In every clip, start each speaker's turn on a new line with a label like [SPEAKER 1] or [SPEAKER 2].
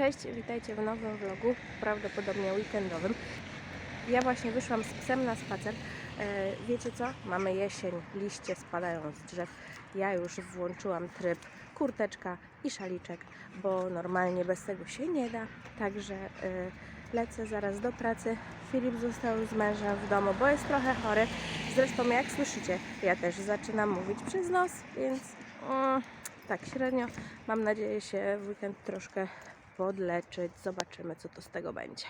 [SPEAKER 1] Cześć, witajcie w nowym vlogu, prawdopodobnie weekendowym. Ja właśnie wyszłam z psem na spacer. E, wiecie co? Mamy jesień, liście spadają z drzew. Ja już włączyłam tryb kurteczka i szaliczek, bo normalnie bez tego się nie da. Także e, lecę zaraz do pracy. Filip został z mężem w domu, bo jest trochę chory. Zresztą jak słyszycie, ja też zaczynam mówić przez nos, więc mm, tak średnio. Mam nadzieję się w weekend troszkę podleczyć. Zobaczymy, co to z tego będzie.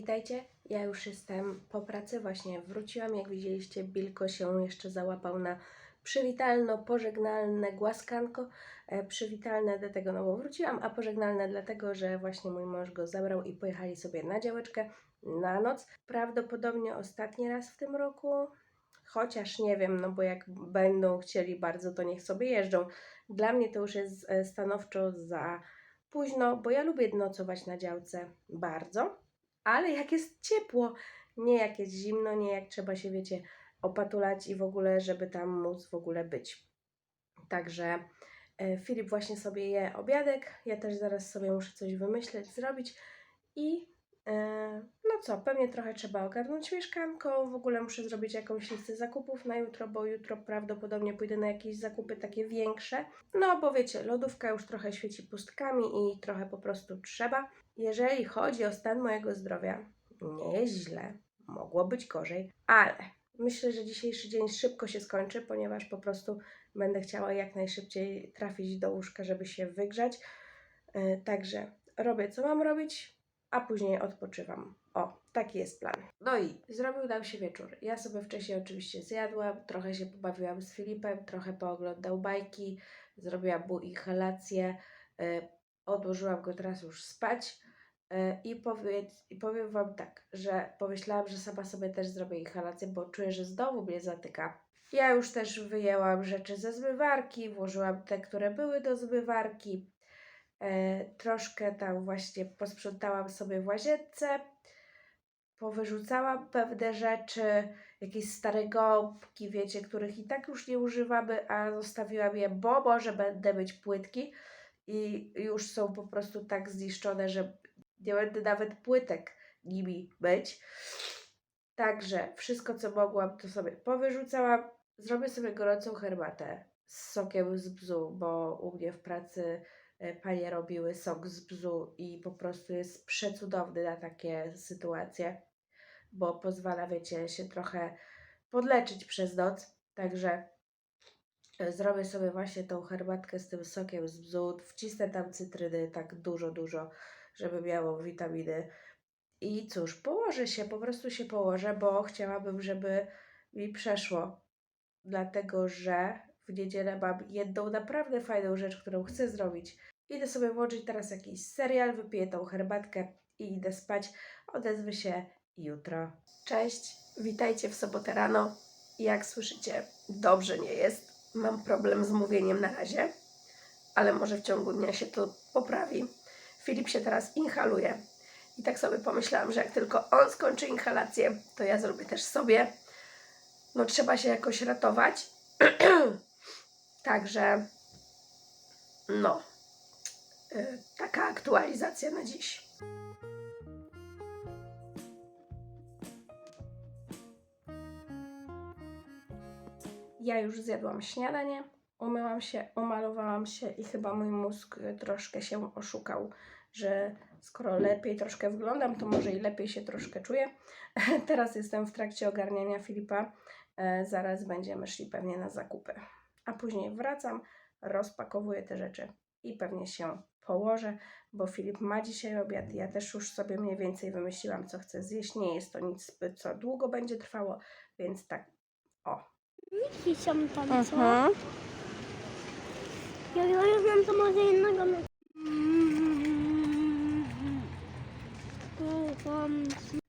[SPEAKER 1] Witajcie. Ja już jestem po pracy, właśnie wróciłam. Jak widzieliście, Bilko się jeszcze załapał na przywitalno-pożegnalne głaskanko. E, przywitalne dlatego, no bo wróciłam, a pożegnalne dlatego, że właśnie mój mąż go zabrał i pojechali sobie na działeczkę na noc. Prawdopodobnie ostatni raz w tym roku, chociaż nie wiem, no bo jak będą chcieli bardzo, to niech sobie jeżdżą. Dla mnie to już jest e, stanowczo za późno, bo ja lubię nocować na działce bardzo, ale jak jest ciepło, nie jak jest zimno, nie jak trzeba się, wiecie, opatulać i w ogóle, żeby tam móc w ogóle być. Także e, Filip właśnie sobie je obiadek, ja też zaraz sobie muszę coś wymyśleć, zrobić i no co, pewnie trochę trzeba ogarnąć mieszkanko, w ogóle muszę zrobić jakąś listę zakupów na jutro, bo jutro prawdopodobnie pójdę na jakieś zakupy takie większe. No bo wiecie, lodówka już trochę świeci pustkami i trochę po prostu trzeba. Jeżeli chodzi o stan mojego zdrowia, nie jest źle, mogło być gorzej, ale myślę, że dzisiejszy dzień szybko się skończy, ponieważ po prostu będę chciała jak najszybciej trafić do łóżka, żeby się wygrzać. Yy, Także robię co mam robić, a później odpoczywam. O, taki jest plan. No i zrobił nam się wieczór. Ja sobie wcześniej oczywiście zjadłam, trochę się pobawiłam z Filipem, trochę pooglądał bajki, zrobiłam mu inhalację, y, odłożyłam go teraz już spać. y, I, powiedz, I powiem Wam tak, że pomyślałam, że sama sobie też zrobię inhalację, bo czuję, że znowu mnie zatyka. Ja już też wyjęłam rzeczy ze zmywarki, włożyłam te, które były do zmywarki. E, troszkę tam właśnie posprzątałam sobie w łazience, powyrzucałam pewne rzeczy, jakieś stare gąbki, wiecie, których i tak już nie używamy, a zostawiłam je, bo może będę mieć płytki i już są po prostu tak zniszczone, że nie będę nawet płytek nimi być. Także wszystko, co mogłam, to sobie powyrzucałam. Zrobię sobie gorącą herbatę z sokiem z bzu, bo u mnie w pracy panie robiły sok z bzu i po prostu jest przecudowny na takie sytuacje, bo pozwala, wiecie, się trochę podleczyć przez noc. Także e, zrobię sobie właśnie tą herbatkę z tym sokiem z bzu, wcisnę tam cytryny tak dużo, dużo, żeby miało witaminy. I cóż, położę się, po prostu się położę, bo chciałabym, żeby mi przeszło. Dlatego, że w niedzielę mam jedną naprawdę fajną rzecz, którą chcę zrobić. Idę sobie włączyć teraz jakiś serial, wypiję tą herbatkę i idę spać. Odezwę się jutro. Cześć, witajcie w sobotę rano. Jak słyszycie, dobrze nie jest. Mam problem z mówieniem na razie, ale może w ciągu dnia się to poprawi. Filip się teraz inhaluje. I tak sobie pomyślałam, że jak tylko on skończy inhalację, to ja zrobię też sobie. No trzeba się jakoś ratować. Także no, y, taka aktualizacja na dziś. Ja już zjadłam śniadanie, umyłam się, umalowałam się i chyba mój mózg y, troszkę się oszukał, że skoro lepiej troszkę wyglądam, to może i lepiej się troszkę czuję. Teraz jestem w trakcie ogarniania Filipa. E, Zaraz będziemy szli pewnie na zakupy. A później wracam, rozpakowuję te rzeczy i pewnie się położę, bo Filip ma dzisiaj obiad. Ja też już sobie mniej więcej wymyśliłam, co chcę zjeść. Nie jest to nic co długo będzie trwało, więc tak. O.
[SPEAKER 2] Miki są tam, co?
[SPEAKER 1] Mhm.
[SPEAKER 2] Jak zaraz nam to może innego.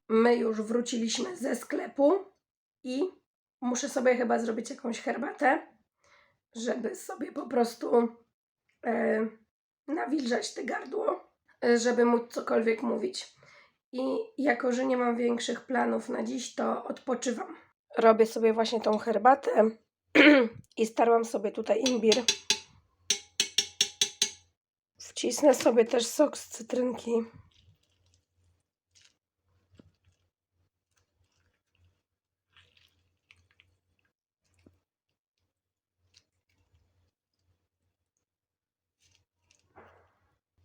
[SPEAKER 2] My
[SPEAKER 1] już wróciliśmy ze sklepu i muszę sobie chyba zrobić jakąś herbatę, żeby sobie po prostu e, nawilżać te gardło, e, żeby móc cokolwiek mówić. I jako, że nie mam większych planów na dziś, to odpoczywam. Robię sobie właśnie tą herbatę i starłam sobie tutaj imbir. Wcisnę sobie też sok z cytrynki.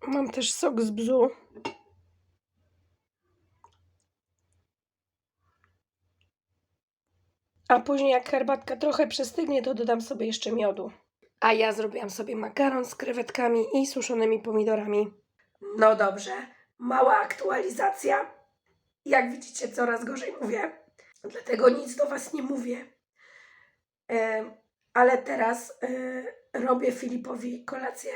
[SPEAKER 1] Mam też sok z bzu. A później jak herbatka trochę przestygnie, to dodam sobie jeszcze miodu. A ja zrobiłam sobie makaron z krewetkami i suszonymi pomidorami. No dobrze, mała aktualizacja. Jak widzicie, coraz gorzej mówię. Dlatego nic do Was nie mówię. E, ale teraz e, robię Filipowi kolację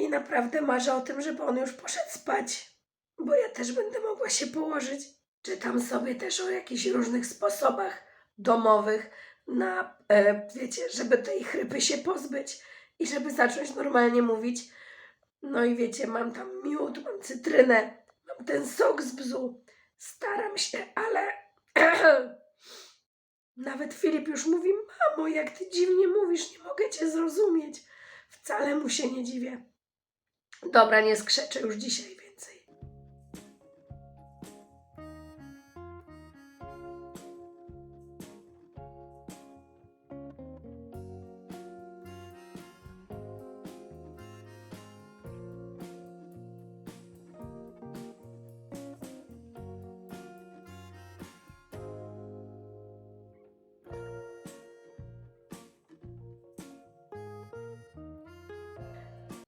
[SPEAKER 1] i naprawdę marzę o tym, żeby on już poszedł spać, bo ja też będę mogła się położyć. Czytam sobie też o jakichś różnych sposobach domowych na, e, wiecie, żeby tej chrypy się pozbyć i żeby zacząć normalnie mówić. No i wiecie, mam tam miód, mam cytrynę, mam ten sok z bzu. Staram się, ale nawet Filip już mówi, mamo, jak ty dziwnie mówisz, nie mogę cię zrozumieć. Wcale mu się nie dziwię. Dobra, nie skrzeczę już dzisiaj więcej.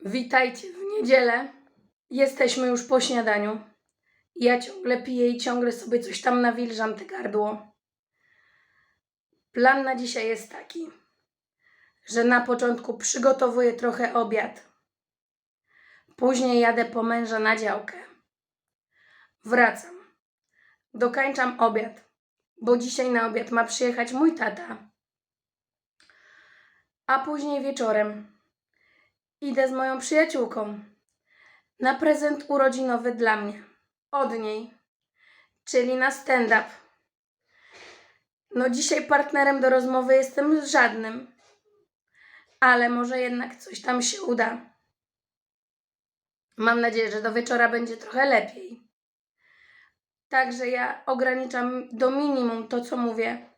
[SPEAKER 1] Witajcie niedzielę. Jesteśmy już po śniadaniu. Ja ciągle piję i ciągle sobie coś tam nawilżam te gardło. Plan na dzisiaj jest taki, że na początku przygotowuję trochę obiad. Później jadę po męża na działkę. Wracam. Dokańczam obiad, bo dzisiaj na obiad ma przyjechać mój tata. A później wieczorem Idę z moją przyjaciółką na prezent urodzinowy dla mnie. Od niej. Czyli na stand-up. No dzisiaj partnerem do rozmowy jestem żadnym. Ale może jednak coś tam się uda. Mam nadzieję, że do wieczora będzie trochę lepiej. Także ja ograniczam do minimum to, co mówię.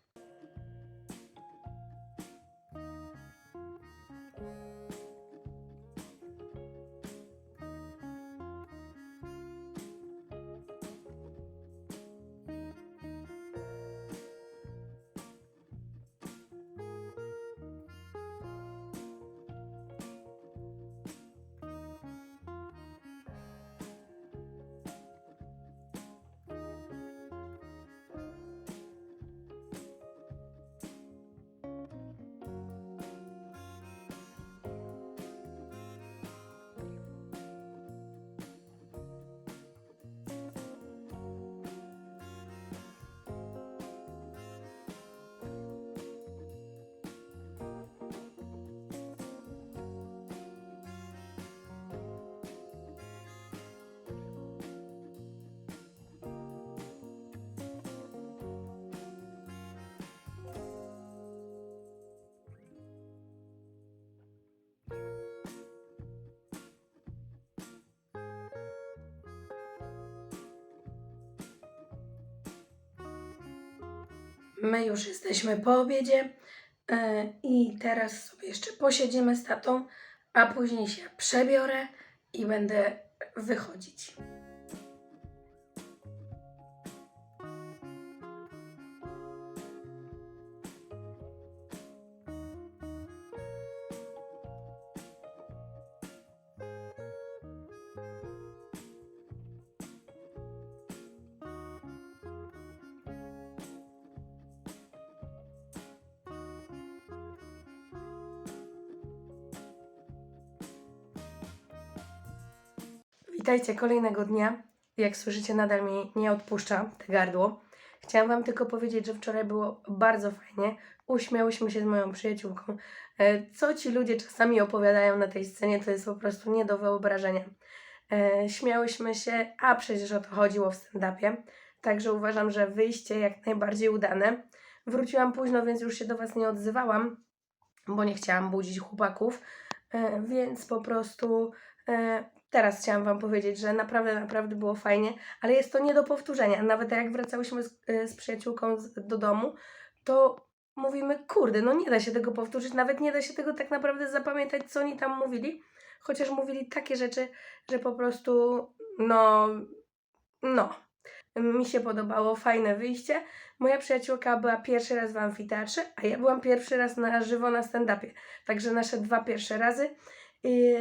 [SPEAKER 1] My już jesteśmy po obiedzie e, i teraz sobie jeszcze posiedzimy z tatą, a później się przebiorę i będę wychodzić.
[SPEAKER 3] Witajcie kolejnego dnia. Jak słyszycie, nadal mi nie odpuszcza te gardło. Chciałam Wam tylko powiedzieć, że wczoraj było bardzo fajnie. Uśmiałyśmy się z moją przyjaciółką. E, Co ci ludzie czasami opowiadają na tej scenie, to jest po prostu nie do wyobrażenia. E, Śmiałyśmy się, a przecież o to chodziło w stand-upie. Także uważam, że wyjście jak najbardziej udane. Wróciłam późno, więc już się do Was nie odzywałam, bo nie chciałam budzić chłopaków, e, więc po prostu teraz chciałam Wam powiedzieć, że naprawdę, naprawdę było fajnie, ale jest to nie do powtórzenia. Nawet jak wracałyśmy z, e, z przyjaciółką z, do domu, to mówimy, kurde, no nie da się tego powtórzyć, nawet nie da się tego tak naprawdę zapamiętać, co oni tam mówili, chociaż mówili takie rzeczy, że po prostu, no, no, mi się podobało, fajne wyjście. Moja przyjaciółka była pierwszy raz w amfiteatrze, a ja byłam pierwszy raz na żywo na stand-upie. Także nasze dwa pierwsze razy. I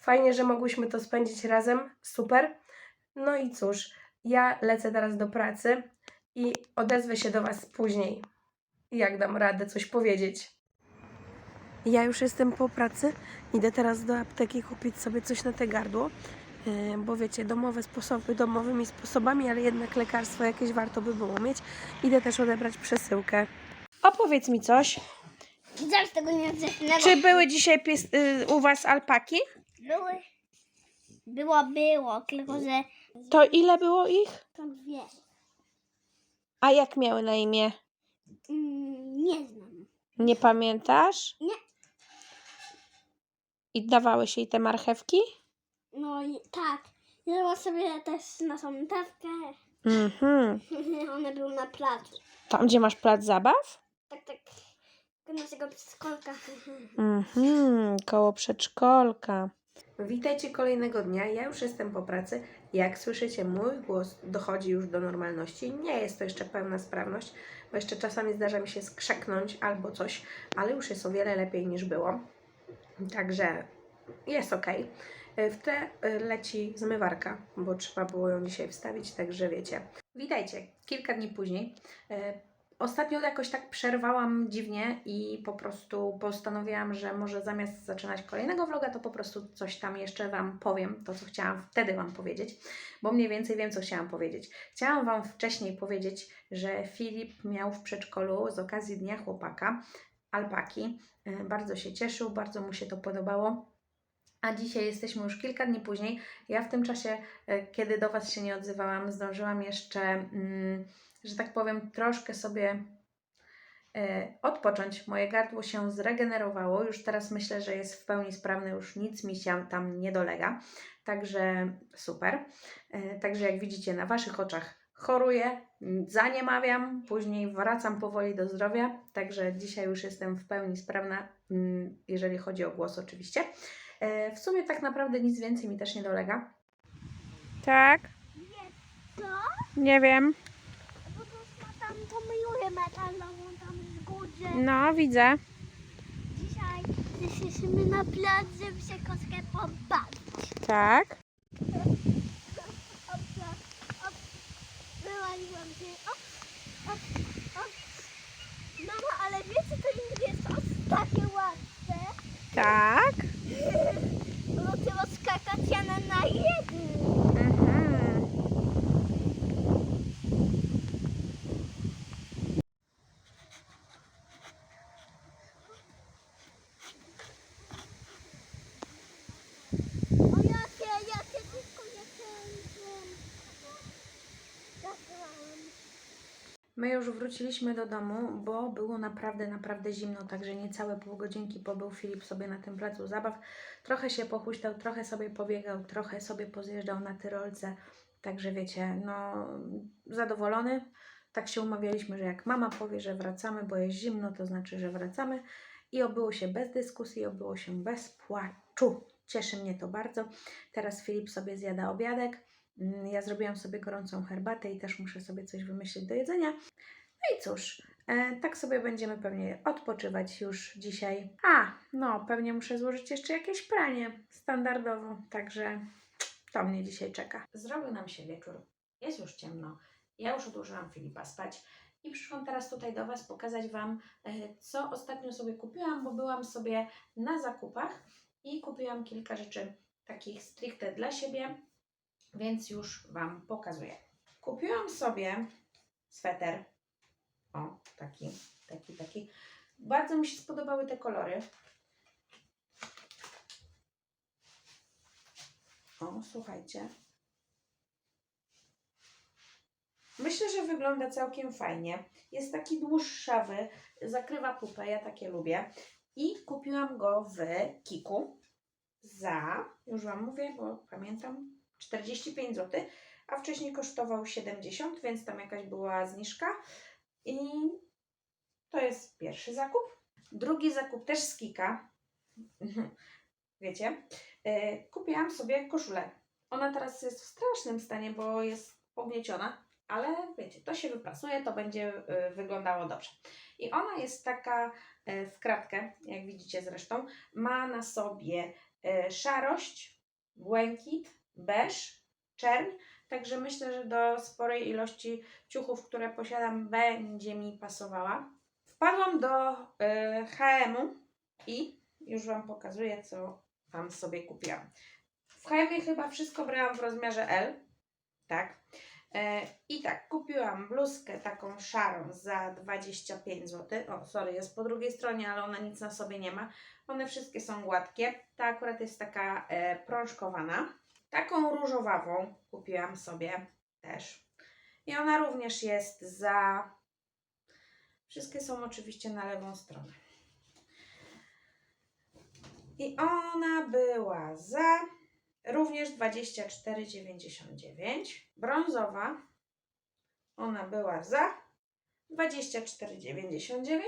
[SPEAKER 3] fajnie, że mogłyśmy to spędzić razem. Super. No i cóż, ja lecę teraz do pracy i odezwę się do Was później, jak dam radę coś powiedzieć. Ja już jestem po pracy. Idę teraz do apteki kupić sobie coś na te gardło. Yy, Bo wiecie, domowe sposoby domowymi sposobami, ale jednak lekarstwo jakieś warto by było mieć. Idę też odebrać przesyłkę. Opowiedz mi coś.
[SPEAKER 2] Zaraz tego nie.
[SPEAKER 3] Czy były dzisiaj pies, y, u Was alpaki?
[SPEAKER 2] Były. Było, było, tylko że
[SPEAKER 3] To ile było ich?
[SPEAKER 2] to dwie.
[SPEAKER 3] A jak miały na imię?
[SPEAKER 2] Mm, nie znam.
[SPEAKER 3] Nie pamiętasz?
[SPEAKER 2] Nie.
[SPEAKER 3] I dawałeś jej te marchewki?
[SPEAKER 2] No i tak. Jadła sobie też na tą dawkę.
[SPEAKER 3] Mhm.
[SPEAKER 2] One były na placu.
[SPEAKER 3] Tam, gdzie masz plac zabaw?
[SPEAKER 2] Tak, tak. Do naszego przedszkolka.
[SPEAKER 3] Mhm, koło przedszkolka. Witajcie kolejnego dnia. Ja już jestem po pracy. Jak słyszycie, mój głos dochodzi już do normalności. Nie jest to jeszcze pełna sprawność, bo jeszcze czasami zdarza mi się skrzeknąć albo coś, ale już jest o wiele lepiej niż było. Także jest ok. W tle y, leci zmywarka, bo trzeba było ją dzisiaj wstawić, także wiecie. Witajcie, kilka dni później. Ostatnio jakoś tak przerwałam dziwnie i po prostu postanowiłam, że może zamiast zaczynać kolejnego vloga, to po prostu coś tam jeszcze Wam powiem, to co chciałam wtedy Wam powiedzieć, bo mniej więcej wiem, co chciałam powiedzieć. Chciałam Wam wcześniej powiedzieć, że Filip miał w przedszkolu z okazji Dnia Chłopaka alpaki. Y, Bardzo się cieszył, bardzo mu się to podobało. A dzisiaj jesteśmy już kilka dni później. Ja w tym czasie, e, kiedy do Was się nie odzywałam, zdążyłam jeszcze, mm, że tak powiem, troszkę sobie e, odpocząć. Moje gardło się zregenerowało. Już teraz myślę, że jest w pełni sprawne, już nic mi się tam nie dolega. Także super. E, Także jak widzicie, na Waszych oczach choruję, zaniemawiam, później wracam powoli do zdrowia. Także dzisiaj już jestem w pełni sprawna, mm, jeżeli chodzi o głos, oczywiście. E, W sumie tak naprawdę nic więcej mi też nie dolega. Tak?
[SPEAKER 2] Co?
[SPEAKER 3] Nie wiem.
[SPEAKER 2] Bo to ma tam tą myjurę metalową tam w górze.
[SPEAKER 3] No, widzę.
[SPEAKER 2] Dzisiaj jesteśmy na plac, żeby się kostkę pobawić.
[SPEAKER 3] Tak.
[SPEAKER 2] Wywaliłam się. Op, op, op. Mama, ale wiecie, to nie jest takie łatwe.
[SPEAKER 3] Tak.
[SPEAKER 2] Bo trzeba skakać ja na jednym.
[SPEAKER 3] Mhm.
[SPEAKER 2] O jakie, jakie tylko nie kręcę. Zaczęłam.
[SPEAKER 3] My już wróciliśmy do domu, bo było naprawdę, naprawdę zimno, także niecałe pół godzinki pobył Filip sobie na tym placu zabaw. Trochę się pochuśtał, trochę sobie pobiegał, trochę sobie pozjeżdżał na tyrolce. Także wiecie, no zadowolony. Tak się umawialiśmy, że jak mama powie, że wracamy, bo jest zimno, to znaczy, że wracamy. I obyło się bez dyskusji, obyło się bez płaczu. Cieszy mnie to bardzo. Teraz Filip sobie zjada obiadek. Mm, Ja zrobiłam sobie gorącą herbatę i też muszę sobie coś wymyślić do jedzenia. No i cóż, e, tak sobie będziemy pewnie odpoczywać już dzisiaj. A, no, pewnie muszę złożyć jeszcze jakieś pranie standardowo, także to mnie dzisiaj czeka. Zrobił nam się wieczór, jest już ciemno. Ja już odłożyłam Filipa spać i przyszłam teraz tutaj do Was pokazać Wam, e, co ostatnio sobie kupiłam, bo byłam sobie na zakupach i kupiłam kilka rzeczy takich stricte dla siebie więc już Wam pokazuję. Kupiłam sobie sweter. O, taki, taki, taki. Bardzo mi się spodobały te kolory. O, słuchajcie. Myślę, że wygląda całkiem fajnie. Jest taki dłuższawy, zakrywa pupę, ja takie lubię. I kupiłam go w Kiku za, już Wam mówię, bo pamiętam, 45 zł, a wcześniej kosztował 70, więc tam jakaś była zniżka. I to jest pierwszy zakup. Drugi zakup też z Kika. Wiecie, e, kupiłam sobie koszulę. Ona teraz jest w strasznym stanie, bo jest pognieciona, ale wiecie, to się wyprasuje, to będzie e, wyglądało dobrze. I ona jest taka e, w kratkę, jak widzicie zresztą. Ma na sobie szarość, błękit, beż, czerń. Także myślę, że do sporej ilości ciuchów, które posiadam, będzie mi pasowała. Wpadłam do e, HM-u i już Wam pokazuję, co tam sobie kupiłam. W HM chyba wszystko brałam w rozmiarze L. Tak. E, I tak, kupiłam bluzkę taką szarą za 25 zł. O, sorry, jest po drugiej stronie, ale ona nic na sobie nie ma. One wszystkie są gładkie. Ta akurat jest taka e, prążkowana. Taką różowawą kupiłam sobie też. I ona również jest za. Wszystkie są oczywiście na lewą stronę. I ona była za również 24,99. Brązowa. Ona była za 24,99.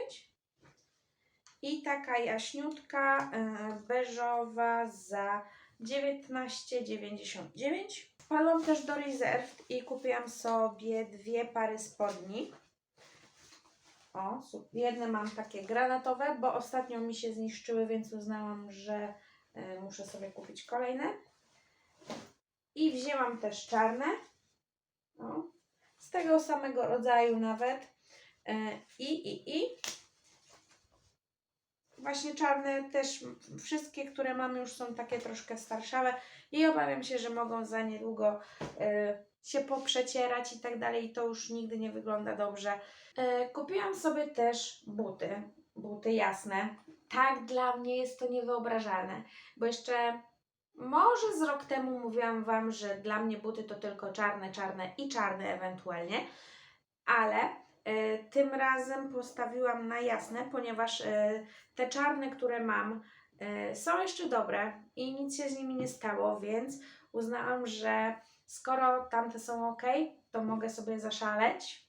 [SPEAKER 3] I taka jaśniutka, e, beżowa za 19,99. Wpadłam też do Reserved i kupiłam sobie dwie pary spodni. O, jedne mam takie granatowe, bo ostatnio mi się zniszczyły, więc uznałam, że e, muszę sobie kupić kolejne. I wzięłam też czarne. O, z tego samego rodzaju nawet. E, I, i, i. Właśnie czarne też, wszystkie, które mam już są takie troszkę starszałe i obawiam się, że mogą za niedługo e, się poprzecierać i tak dalej i to już nigdy nie wygląda dobrze. E, kupiłam sobie też buty, buty jasne. Tak dla mnie jest to niewyobrażalne, bo jeszcze może z rok temu mówiłam Wam, że dla mnie buty to tylko czarne, czarne i czarne ewentualnie, ale tym razem postawiłam na jasne, ponieważ e, te czarne, które mam, e, są jeszcze dobre i nic się z nimi nie stało, więc uznałam, że skoro tamte są ok, to mogę sobie zaszaleć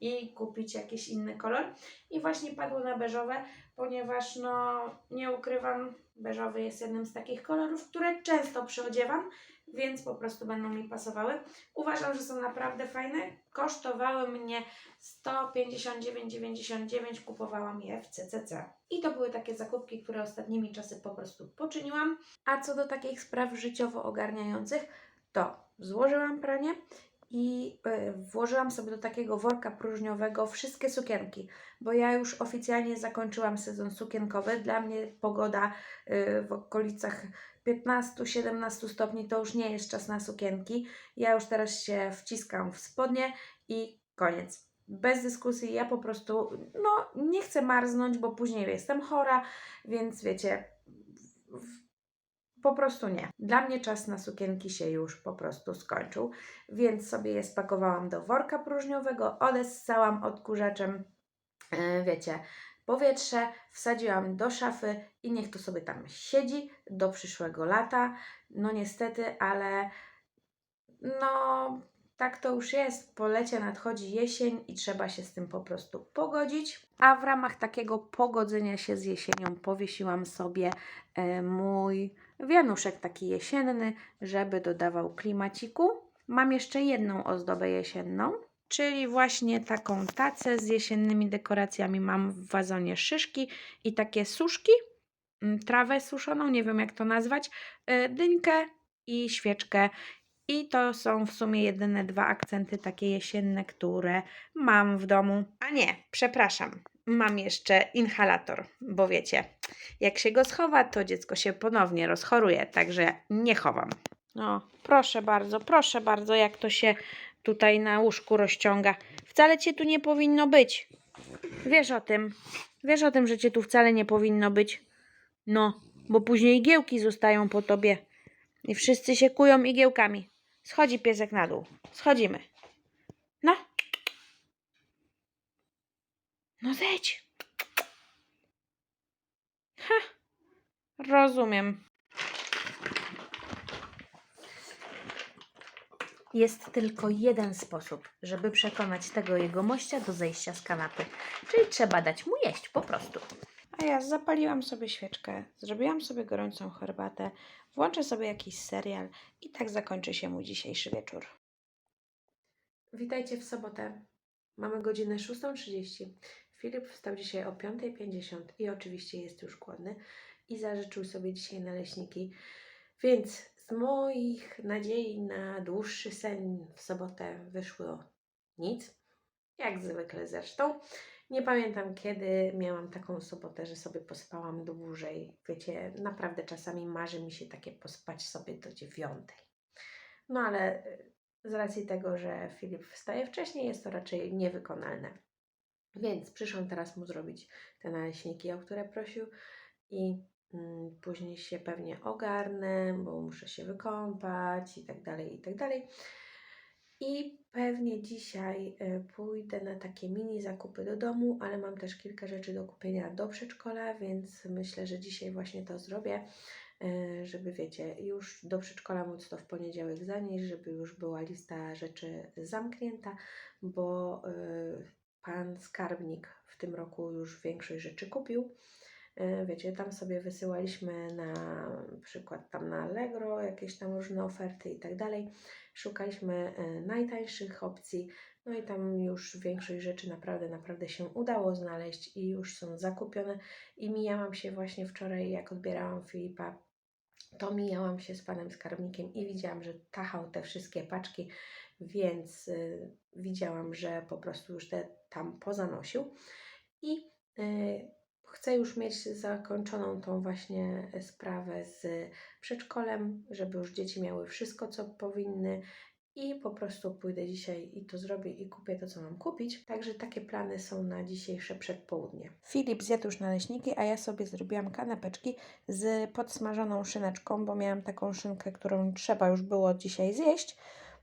[SPEAKER 3] i kupić jakiś inny kolor. I właśnie padło na beżowe, ponieważ no nie ukrywam, beżowy jest jednym z takich kolorów, które często przyodziewam, więc po prostu będą mi pasowały. Uważam, że są naprawdę fajne. Kosztowały mnie 159,99, kupowałam je w CCC. I to były takie zakupki, które ostatnimi czasy po prostu poczyniłam. A co do takich spraw życiowo ogarniających, to złożyłam pranie i y, włożyłam sobie do takiego worka próżniowego wszystkie sukienki, bo ja już oficjalnie zakończyłam sezon sukienkowy. Dla mnie pogoda y, w okolicach 15-17 stopni to już nie jest czas na sukienki. Ja już teraz się wciskam w spodnie i koniec. Bez dyskusji, ja po prostu no, nie chcę marznąć, bo później jestem chora, więc wiecie, w- w- po prostu nie. Dla mnie czas na sukienki się już po prostu skończył, więc sobie je spakowałam do worka próżniowego, odessałam odkurzaczem, e, wiecie, powietrze, wsadziłam do szafy i niech to sobie tam siedzi do przyszłego lata. No niestety, ale no tak to już jest. Po lecie nadchodzi jesień i trzeba się z tym po prostu pogodzić. A w ramach takiego pogodzenia się z jesienią powiesiłam sobie e, mój wianuszek taki jesienny, żeby dodawał klimaciku. Mam jeszcze jedną ozdobę jesienną, czyli właśnie taką tacę z jesiennymi dekoracjami. Mam w wazonie szyszki i takie suszki, mm, trawę suszoną, nie wiem jak to nazwać, y, dynkę i świeczkę. I to są w sumie jedyne dwa akcenty takie jesienne, które mam w domu. A nie, przepraszam, mam jeszcze inhalator, bo wiecie, jak się go schowa, to dziecko się ponownie rozchoruje, także nie chowam. No, proszę bardzo, proszę bardzo, jak to się tutaj na łóżku rozciąga. Wcale cię tu nie powinno być. Wiesz o tym. Wiesz o tym, że cię tu wcale nie powinno być. No, bo później igiełki zostają po tobie. I wszyscy się kują igiełkami. Schodzi piesek na dół. Schodzimy. No. No zejdź. Ha. Rozumiem. Jest tylko jeden sposób, żeby przekonać tego jegomościa do zejścia z kanapy. Czyli trzeba dać mu jeść po prostu. A ja zapaliłam sobie świeczkę, zrobiłam sobie gorącą herbatę, włączę sobie jakiś serial i tak zakończy się mój dzisiejszy wieczór.
[SPEAKER 1] Witajcie w sobotę. Mamy godzinę 6.30. Filip wstał dzisiaj o 5.50 i oczywiście jest już głodny i zażyczył sobie dzisiaj naleśniki. Więc z moich nadziei na dłuższy sen w sobotę wyszło nic. Jak zwykle zresztą. Nie pamiętam kiedy miałam taką sobotę, że sobie pospałam dłużej. Wiecie, naprawdę czasami marzy mi się takie pospać sobie do dziewiątej. No ale y, z racji tego, że Filip wstaje wcześniej, jest to raczej niewykonalne. Więc przyszłam teraz mu zrobić te naleśniki, o które prosił i później się pewnie ogarnę, bo muszę się wykąpać i tak dalej, i tak dalej. I pewnie dzisiaj y, pójdę na takie mini zakupy do domu, ale mam też kilka rzeczy do kupienia do przedszkola, więc myślę, że dzisiaj właśnie to zrobię y, żeby wiecie, już do przedszkola móc to w poniedziałek zanieść, żeby już była lista rzeczy zamknięta, bo y, pan skarbnik w tym roku już większość rzeczy kupił. Y, Wiecie, tam sobie wysyłaliśmy na przykład tam na Allegro jakieś tam różne oferty i tak dalej. Szukaliśmy y, najtańszych opcji, no i tam już większość rzeczy naprawdę, naprawdę się udało znaleźć i już są zakupione. I mijałam się właśnie wczoraj, jak odbierałam Filipa, to mijałam się z panem skarbnikiem i widziałam, że tachał te wszystkie paczki, więc y, widziałam, że po prostu już te tam pozanosił. I y, chcę już mieć zakończoną tą właśnie sprawę z przedszkolem, żeby już dzieci miały wszystko, co powinny. I po prostu pójdę dzisiaj i to zrobię i kupię to, co mam kupić. Także takie plany są na dzisiejsze przedpołudnie.
[SPEAKER 3] Filip zjadł już naleśniki, a ja sobie zrobiłam kanapeczki z podsmażoną szyneczką, bo miałam taką szynkę, którą trzeba już było dzisiaj zjeść.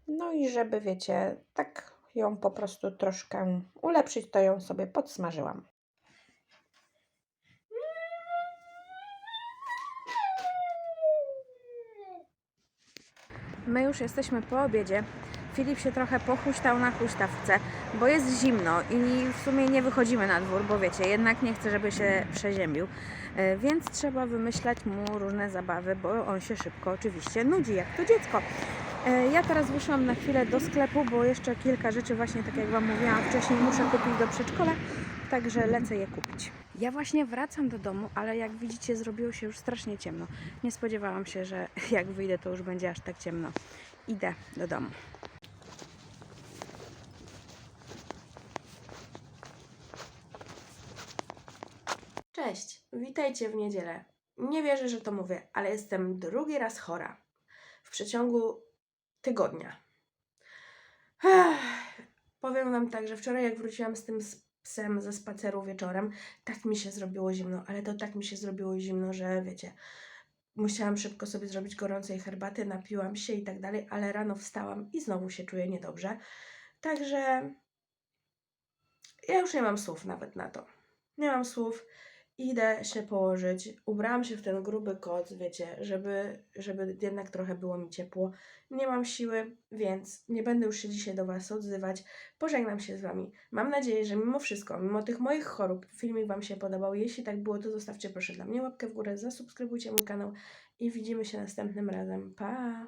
[SPEAKER 3] No i żeby, wiecie, tak ją po prostu troszkę ulepszyć, to ją sobie podsmażyłam. My już jesteśmy po obiedzie. Filip się trochę pochuśtał na huśtawce, bo jest zimno i w sumie nie wychodzimy na dwór, bo wiecie, jednak nie chce, żeby się przeziębił. E, Więc trzeba wymyślać mu różne zabawy, bo on się szybko oczywiście nudzi, jak to dziecko. E, Ja teraz wyszłam na chwilę do sklepu, bo jeszcze kilka rzeczy właśnie, tak jak Wam mówiłam wcześniej, muszę kupić do przedszkola, także lecę je kupić. Ja właśnie wracam do domu, ale jak widzicie zrobiło się już strasznie ciemno. Nie spodziewałam się, że jak wyjdę to już będzie aż tak ciemno. Idę do domu.
[SPEAKER 1] Cześć, witajcie w niedzielę. Nie wierzę, że to mówię, ale jestem drugi raz chora w przeciągu tygodnia. Ech, powiem Wam tak, że wczoraj jak wróciłam z tym psem ze spaceru wieczorem, tak mi się zrobiło zimno, ale to tak mi się zrobiło zimno, że wiecie, musiałam szybko sobie zrobić gorącej herbaty, napiłam się i tak dalej, ale rano wstałam i znowu się czuję niedobrze. Także ja już nie mam słów nawet na to. Nie mam słów. Idę się położyć. Ubrałam się w ten gruby koc, wiecie, żeby, żeby jednak trochę było mi ciepło. Nie mam siły, więc nie będę już się dzisiaj do Was odzywać. Pożegnam się z Wami. Mam nadzieję, że mimo wszystko, mimo tych moich chorób, filmik Wam się podobał. Jeśli tak było, to zostawcie proszę dla mnie łapkę w górę, zasubskrybujcie mój kanał i widzimy się następnym razem. Pa!